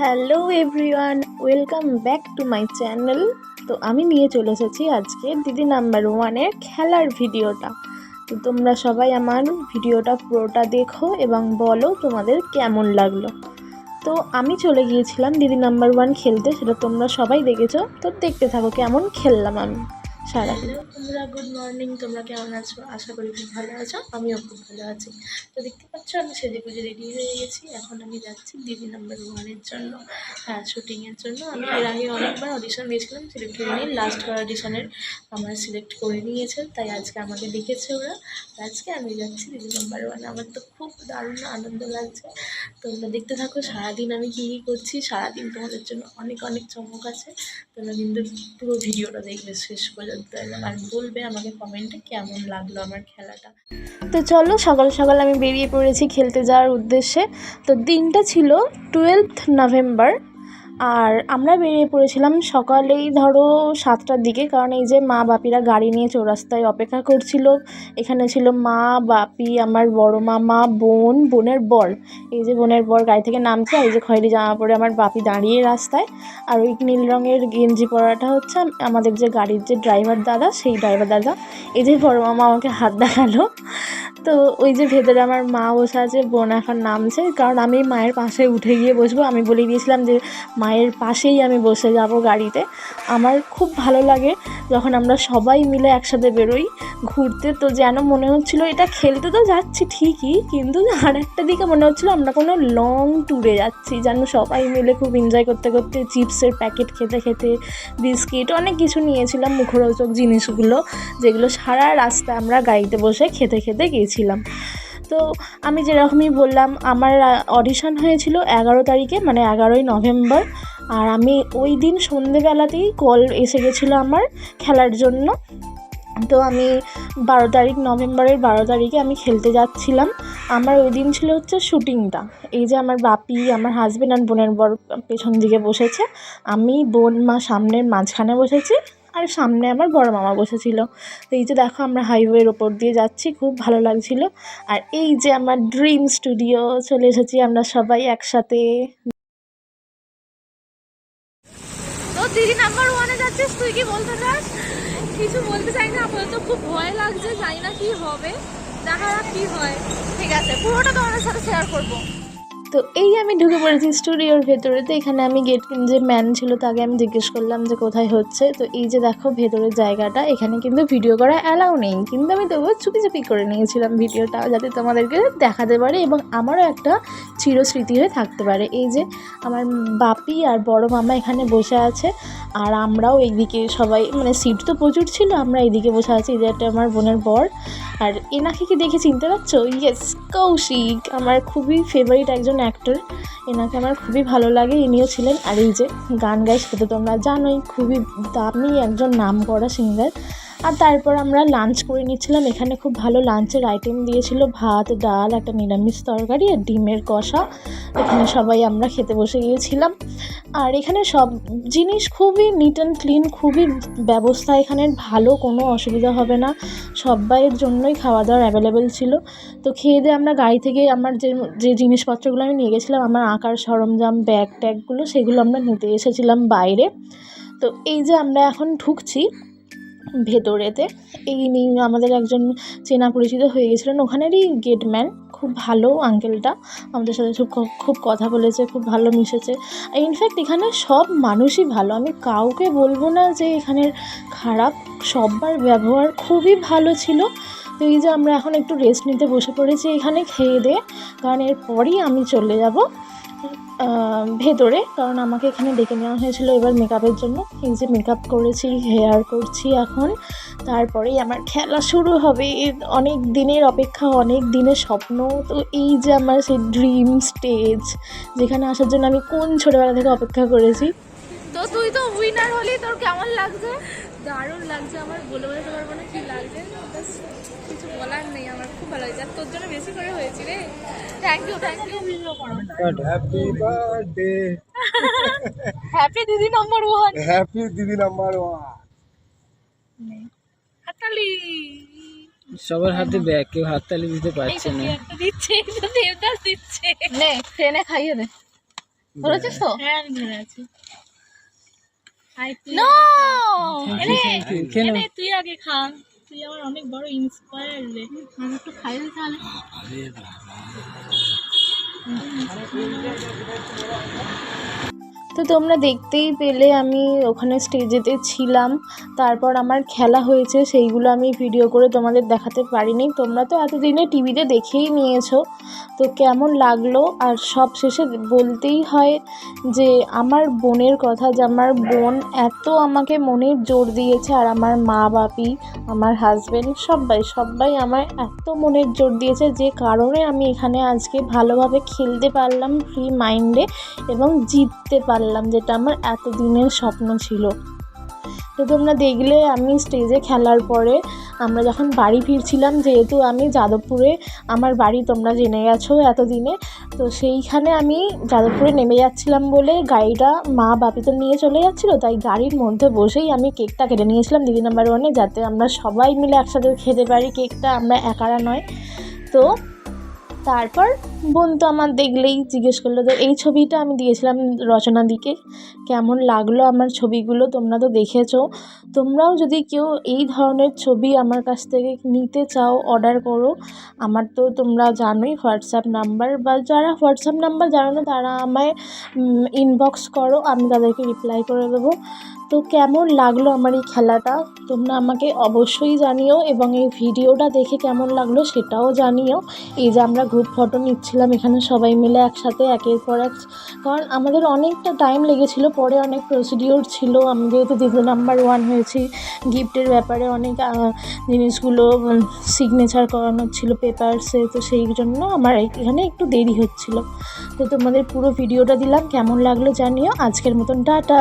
Hello everyone, welcome back to my channel. তো আমি নিয়ে চলে এসেছি আজকে দিদি নাম্বার ওয়ানের খেলার ভিডিওটা। তো তোমরা সবাই আমার ভিডিওটা পুরোটা দেখো এবং বলো তোমাদের কেমন লাগল। তো আমি চলে গিয়েছিলাম দিদি নাম্বার ওয়ান খেলতে, সেটা তোমরা সবাই দেখেছ। তো দেখতে থাকো কেমন খেললাম আমি। সারা তোমরা গুড মর্নিং তোমরা কেমন আছো? আশা করি খুব ভালো আছো। আমিও খুব ভালো আছি। তো দেখতে পাচ্ছ, আমি সেজে গুজে রেডি হয়ে গেছি। এখন আমি যাচ্ছি দিদি নাম্বার ওয়ানের জন্য হ্যাঁ শুটিংয়ের জন্য। আমি এর আগে অনেকবার অডিশন দিয়েছিলাম সিলেক্ট হয়নি লাস্ট অডিশনের আমার সিলেক্ট করে নিয়েছে, তাই আজকে আমাকে দেখেছে ওরা। আজকে আমি যাচ্ছি দিদি নাম্বার ওয়ানে আমার তো খুব দারুণ আনন্দ লাগছে। তোমরা দেখতে থাকো, সারাদিন আমি কী কী করছি। সারাদিন তোমাদের জন্য অনেক অনেক চমক আছে। তোমরা কিন্তু পুরো ভিডিওটা দেখবে, শেষ এবং আর বলবে আমাকে কেমন লাগল আমার খেলাটা। তো চলো, সকাল সকাল আমি বেরিয়ে পড়েছি খেলতে যাওয়ার উদ্দেশ্যে। তো দিনটা ছিল টুয়েলভ নভেম্বর আর আমরা বেরিয়ে পড়েছিলাম সকালেই ধরো সাতটার দিকে, কারণ এই যে মা বাপিরা গাড়ি নিয়ে চৌরাস্তায় অপেক্ষা করছিল। এখানে ছিল মা, বাপি, আমার বড় মামা, বোন, বোনের বর। এই যে বোনের বর গাড়ি থেকে নামছে এই যে খয়েরি জামা পরে আমার বাপি দাঁড়িয়ে রাস্তায়। আর ওই নীল রঙের গেঞ্জি পরাটা হচ্ছে আমাদের যে গাড়ির যে ড্রাইভার দাদা, সেই ড্রাইভার দাদা, এই যে বড় মামা আমাকে হাত দেখাল। তো ওই যে ভেতরে আমার মা বসে আছে, বোন এখন নামছে। কারণ আমি মায়ের পাশে উঠে গিয়ে বসবো। আমি বলে দিয়েছিলাম যে, মায়ের পাশেই আমি বসে যাব গাড়িতে। আমার খুব ভালো লাগে যখন আমরা সবাই মিলে একসাথে বেরোই ঘুরতে। তো যেন মনে হচ্ছিল, এটা খেলতে তো যাচ্ছি ঠিকই, কিন্তু আর একটা দিকে মনে হচ্ছিল আমরা কোনো লং ট্যুরে যাচ্ছি। যেন সবাই মিলে খুব এনজয় করতে করতে চিপসের প্যাকেট খেতে খেতে বিস্কিট অনেক কিছু নিয়েছিলাম, মুখরোচক জিনিসগুলো, যেগুলো সারা রাস্তা আমরা গাড়িতে বসে খেতে খেতে গিয়েছিলাম তো আমি যেরকমই বললাম, আমার অডিশন হয়েছিল এগারো তারিখে মানে এগারোই নভেম্বর। আর আমি ওই দিন সন্ধেবেলাতেই কল এসে গেছিল আমার খেলার জন্য। তো আমি বারো তারিখ, নভেম্বরের বারো তারিখে আমি খেলতে যাচ্ছিলাম। আমার ওই দিন ছিল হচ্ছে শুটিংটা। এই যে আমার বাপি, আমার হাজব্যান্ড আর বোনের বর পেছন দিকে বসেছে। আমি, বোন, মা সামনের মাঝখানে বসেছি। আর সামনে আমার বড় মামা বসেছিল। তো এই যে দেখো আমরা হাইওয়ের ওপর দিয়ে যাচ্ছি, খুব ভালো লাগছিল। আর এই যে আমার ড্রিম স্টুডিও চলে এসেছি আমরা সবাই একসাথে। কি বলতে কিছু বলতে চাই না খুব ভয় লাগছে, জানি না কি হবে। দেখা কি হয়। ঠিক আছে, পুরোটা তোমাদের সাথে শেয়ার করব। তো এই আমি ঢুকে পড়েছি স্টুডিওর ভেতরে। তো এখানে আমি গেট যে ম্যান ছিল তাকে আমি জিজ্ঞেস করলাম যে কোথায় হচ্ছে। তো এই যে দেখো ভেতরের জায়গাটা, এখানে কিন্তু ভিডিও করা অ্যালাউ নেই। কিন্তু আমি তবুও চুপি চুপি করে নিয়েছিলাম ভিডিওটা যাতে তোমাদেরকে দেখাতে পারে এবং আমারও একটা চিরস্মৃতি হয়ে থাকতে পারে। এই যে আমার বাপি আর বড় মামা এখানে বসে আছে আর আমরাও এইদিকে সবাই মানে সিট তো প্রচুর ছিল, আমরা এইদিকে বসে আছি। এই যে একটা আমার বোনের বর। আর এনাকে কি দেখে চিনতে পারছ? ইয়েস কৌশিক, আমার খুবই ফেভারিট একজন অ্যাক্টর এনাকে আমার খুবই ভালো লাগে, ইনিও ছিলেন। আর এই যে গান গাই সেটা তো তোমরা জানোই, খুবই দামি একজন নাম করা সিঙ্গার আর তারপর আমরা লাঞ্চ করে নিচ্ছিলাম। এখানে খুব ভালো লাঞ্চের আইটেম দিয়েছিল ভাত, ডাল, একটা নিরামিষ তরকারি আর ডিমের কষা। এখানে সবাই আমরা খেতে বসে গিয়েছিলাম। আর এখানে সব জিনিস খুবই নিট অ্যান্ড ক্লিন খুবই ব্যবস্থা। এখানের ভালো কোনো অসুবিধা হবে না। সবাইয়ের জন্যই খাওয়া দাওয়ার অ্যাভেলেবেল ছিল। তো খেয়ে দিয়ে আমরা গাড়ি থেকে আমার যে যে জিনিসপত্রগুলো আমি নিয়ে গেছিলাম, আমার আঁকার সরঞ্জাম ব্যাগ ট্যাগগুলো সেগুলো আমরা নিতে এসেছিলাম বাইরে। তো এই যে আমরা এখন ঢুকছি ভেতরেতে। এই নিয়ে আমাদের একজন চেনা পরিচিত হয়ে গেছিলেন। ওখানেরই গেটম্যান খুব ভালো আঙ্কেলটা আমাদের সাথে খুব খুব কথা বলেছে, খুব ভালো মিশেছে। ইনফ্যাক্ট এখানে সব মানুষই ভালো। আমি কাউকে বলব না যে এখানের খারাপ, সবার ব্যবহার খুবই ভালো ছিল। তো এই যে আমরা এখন একটু রেস্ট নিতে বসে পড়েছি এখানে খেয়ে দিয়ে কারণ এরপরই আমি চলে যাব। ভেতরে, কারণ আমাকে এখানে ডেকে নেওয়া হয়েছিল এবার মেকআপের জন্য। এই যে মেকআপ করেছি হেয়ার করছি এখন। তারপরেই আমার খেলা শুরু হবে। অনেক দিনের অপেক্ষা, অনেক দিনের স্বপ্ন। তো এই যে আমার সেই ড্রিম স্টেজ যেখানে আসার জন্য আমি কোন ছোটোবেলা থেকে অপেক্ষা করেছি? তো তুই তো উইনার হলি, তোর কেমন লাগছে? দারুণ লাগছে। আমার বলে বলতে পারব না কি লাগছে ব্যাস কিছু বলার আর তোর জন্য বেশি করে হয়েছি রে। Thank you thank you happy birthday happy দিদি নম্বর ওয়ান হ্যাপি দিদি নাম্বার ওয়ান হাতালি সবার হাতে ব্যাগ কেউ হাততালি দিতে পারছে না। একটা দিচ্ছে দেবদাস দিচ্ছে। নে ট্রেনে খাইয়ে দে। ধরেছিস তো? হ্যাঁ আমি ধরে আছি। নো তুই আগে খা। তুই আমার অনেক বড় ইন্সপায়ার রে। আমি একটু খাই তাহলে। তো তোমরা দেখতেই পেলে আমি ওখানে স্টেজেতে ছিলাম। তারপর আমার খেলা হয়েছে, সেইগুলো আমি ভিডিও করে তোমাদের দেখাতে পারিনি। তোমরা তো এতদিনে টিভিতে দেখেই নিয়েছো। তো কেমন লাগল? আর সব শেষে বলতেই হয় যে, আমার বোনের কথা যে, আমার বোন এত আমাকে মনের জোর দিয়েছে, আর আমার মা, বাপি, আমার হাজবেন্ড সবাই সবাই আমার এত মনের জোর দিয়েছে যে, কারণে আমি এখানে আজকে ভালোভাবে খেলতে পারলাম ফ্রি মাইন্ডে এবং জিততে পারলাম। যেটা আমার এতদিনের স্বপ্ন ছিল। তো তোমরা দেখলে আমি স্টেজে খেলার পরে আমরা যখন বাড়ি ফিরছিলাম, যেহেতু আমি যাদবপুরে, আমার বাড়ি তোমরা জেনে গেছো এতদিনে, তো সেইখানে আমি যাদবপুরে নেমে যাচ্ছিলাম বলে গাড়িটা মা বাপি তো নিয়ে চলে যাচ্ছিল, তাই গাড়ির মধ্যে বসেই আমি কেকটা কেটে নিয়েছিলাম। দিদি নাম্বার ওয়ানে যাতে আমরা সবাই মিলে একসাথে খেতে পারি কেকটা, আমরা একারা নয়। তো তারপর বোন তো আমার দেখলেই জিজ্ঞেস করল তো এই ছবিটা আমি দিয়েছিলাম রচনা দিকে। কেমন লাগল আমার ছবিগুলো? তোমরা তো দেখেছ। তোমরাও যদি কেউ এই ধরনের ছবি আমার কাছ থেকে নিতে চাও অর্ডার করো। আমার তো তোমরা জানোই হোয়াটসঅ্যাপ নাম্বার বা যারা হোয়াটসঅ্যাপ নাম্বার জানো না, তারা আমায় ইনবক্স করো, আমি তাদেরকে রিপ্লাই করে দেবো। তো কেমন লাগল আমার এই খেলাটা? তোমরা আমাকে অবশ্যই জানিও এবং এই ভিডিওটা দেখে কেমন লাগল সেটাও জানিও। এই যে আমরা গ্রুপ ফটো নিচ্ছিলাম, এখানে সবাই মিলে একসাথে একের পর এক, কারণ আমাদের অনেকটা টাইম লেগেছিলো, পরে অনেক প্রসিডিওর ছিল, আমি যেহেতু দ্বিতীয় নাম্বার ওয়ান হয়েছি গিফটের ব্যাপারে অনেক জিনিসগুলো সিগনেচার করানোর ছিল পেপারসে তো সেই জন্য আমার এখানে একটু দেরি হচ্ছিল। তো তোমাদের পুরো ভিডিওটা দিলাম, কেমন লাগল জানিও। আজকের মতন টাটা।